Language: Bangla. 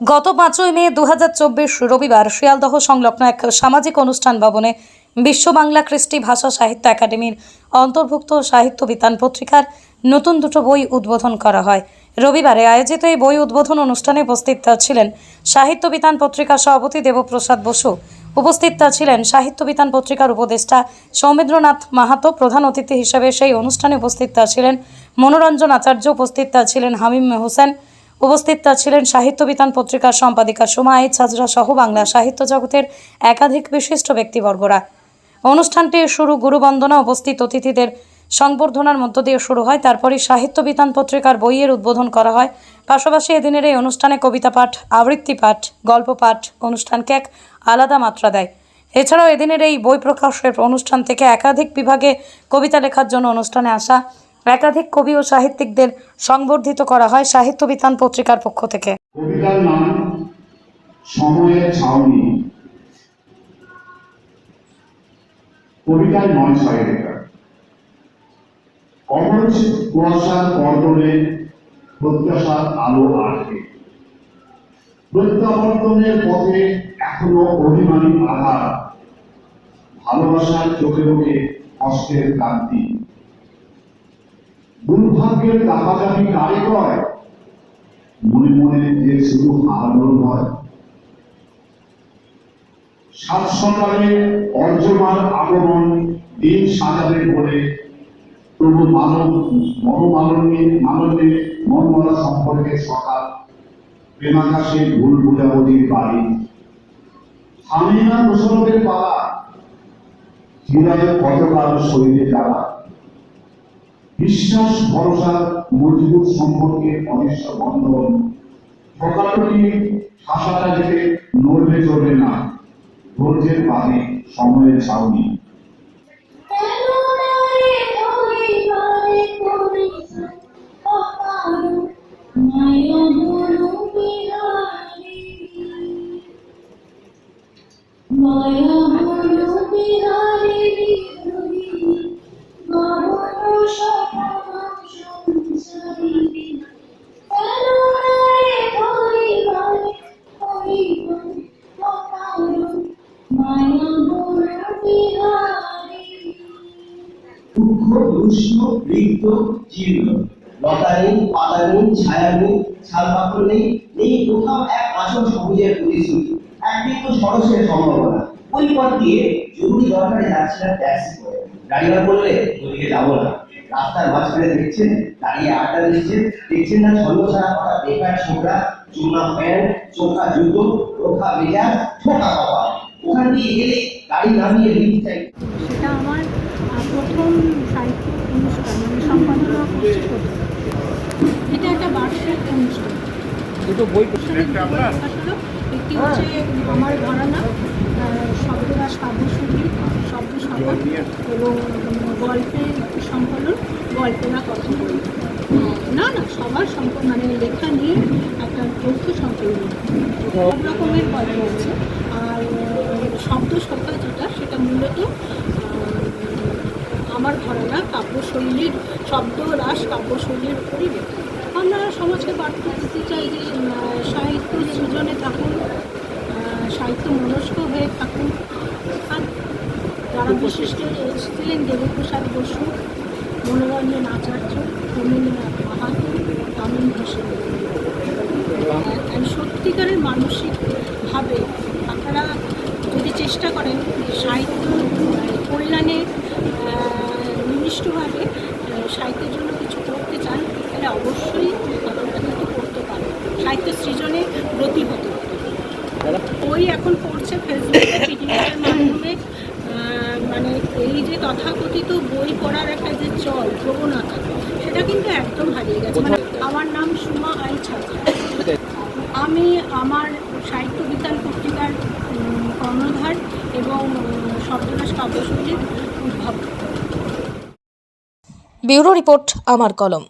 গত পাঁচই মে দু হাজার চব্বিশ রবিবার শিয়ালদহ সংলগ্ন এক সামাজিক অনুষ্ঠান ভবনে বিশ্ব বাংলা কৃষ্টি ভাষা সাহিত্য একাডেমির অন্তর্ভুক্ত সাহিত্য বিতান পত্রিকার নতুন দুটো বই উদ্বোধন করা হয়। রবিবারে আয়োজিত এই বই উদ্বোধন অনুষ্ঠানে উপস্থিত ছিলেন সাহিত্য বিতান পত্রিকার সভাপতি দেবপ্রসাদ বসু। উপস্থিত ছিলেন সাহিত্য বিতান পত্রিকার উপদেষ্টা সৌমেন্দ্রনাথ মাহাতো, প্রধান অতিথি হিসেবে সেই অনুষ্ঠানে উপস্থিত ছিলেন মনোরঞ্জন আচার্য, উপস্থিত ছিলেন হামিম হোসেন উপস্থিত ছিলেন সাহিত্য বিতান পত্রিকার সম্পাদিকা সোমা আইচ হাজরা সহ বাংলা সাহিত্য জগতের একাধিক বিশিষ্ট ব্যক্তিবর্গরা। অনুষ্ঠানটি শুরু গুরুবন্দনা উপস্থিত অতিথিদের সংবর্ধনার মধ্য দিয়ে শুরু হয়। তারপরই সাহিত্য বিতান পত্রিকার বইয়ের উদ্বোধন করা হয়। পাশাপাশি এদিনের এই অনুষ্ঠানে কবিতা পাঠ, আবৃত্তি পাঠ, গল্প পাঠ অনুষ্ঠানকে এক আলাদা মাত্রা দেয়। এছাড়াও এদিনের এই বই প্রকাশের অনুষ্ঠান থেকে একাধিক বিভাগে কবিতা লেখার জন্য অনুষ্ঠানে আসা একাধিক কবি ও সাহিত্যিকদের সংবর্ধিত করা হয় সাহিত্য বিতান পত্রিকার পক্ষ থেকে। কবিতার নাম সময়ের ছাউনি। নয় কুয়াশার কর্দনে প্রত্যাশার আলো প্রত্যাবর্তনের পথে এখনও অভিমানী আধার। ভালোবাসার চোখে মুখে কষ্টের ক্রান্তি দুর্ভাগ্যের দাপাদাপি কারে কয়? মনে মনে যে শুধু হারানোর ভয়। সাত সকালে অর্জমার আগমন দিন সাজাবে বলে প্রভু মানব মনোমালন্যে মানবে মনমরা সম্পর্কে সকাল প্রেমাকাশে ভুল বুঝাবুঝির বাড়ি। থামে না প্রসরবের পালা হৃদয়ে কতকাল শরীরে জ্বালা বিশ্বাস, ভরসা, মজবুত সম্পর্কে অনিশ্চ বন্ধন। ঠকাটকি ভাষাটা যেতে নড়লে চলবে না। ধৈর্যের বাদে সময়ের ছাউনি। রুষ্ণ রিক্ত জীর্ণ। লতা নেই পাতা নেই ছায়া নেই ছালপাত্র নেই নেই কোথাও এক আসল সবুজের প্রতিশ্রুতি একদিক তো সরসের সম্ভাবনা। ওই পথ দিয়ে জরুরি দরকারে যাচ্ছিলাম ট্যাক্সি করে। ড্রাইভার বললে, ওদিকে যাব না। রাস্তার মাঝখানে দেখছেন, দাঁড়িয়ে আড্ডা দিচ্ছেন, দেখছেন না ছন্ন ছাড়া করা বেকার ছোকরা চুমা প্যান্ট, চোখা জুতো, রোখা মেজাজ, ঠোকা কপাল। ওখান দিয়ে গেলে গাড়ি নামিয়ে লিফট চাই সেটা আমার প্রথম সাহিত্য অনুষ্ঠান মানে সম্পাদনা করছি। এটা একটা বার্ষিক অনুষ্ঠান। দুটো বই একটি হচ্ছে আমার ঘরানা আহ, শব্দরাস কাব্যসূচি শব্দ সভা এবং গল্পের সংকলন গল্পেরা কথা বলি। না না সবার সম্পদ মানে লেখা নিয়ে একটা তথ্য সংকলন সব রকমের গল্প আছে আর শব্দ সভা যেটা সেটা মূলত আমার ঘরানা কাব্যশৈলীর শব্দ রাস কাব্যশৈলীর উপরই আমরা সমাজকে বার্তা দিতে চাই যে সাহিত্য সৃজনে থাকুন সাহিত্য মনস্ক হয়ে থাকুন। আর যারা বিশিষ্ট ছিলেন দেবপ্রসাদ বসু, মনোরঞ্জন আচার্য, রবীন্দ্রনাথ মাহাতো তামিল হোসেন সত্যিকারের মানসিকভাবে বই এখন পড়ছে ফেসবুকে মাধ্যমে। মানে এই যে তথাকথিত বই পড়ার একটা যে চল, প্রবণতা, সেটা কিন্তু একদম হারিয়ে গেছে। মানে আমার নাম সুমা আই ছাত্রা। আমি আমার সাহিত্য বিতান পত্রিকার কর্ণধার এবং শব্দনাশ কাব্যসূচির উদ্ভাবক। ব্যুরো রিপোর্ট, আমার কলম।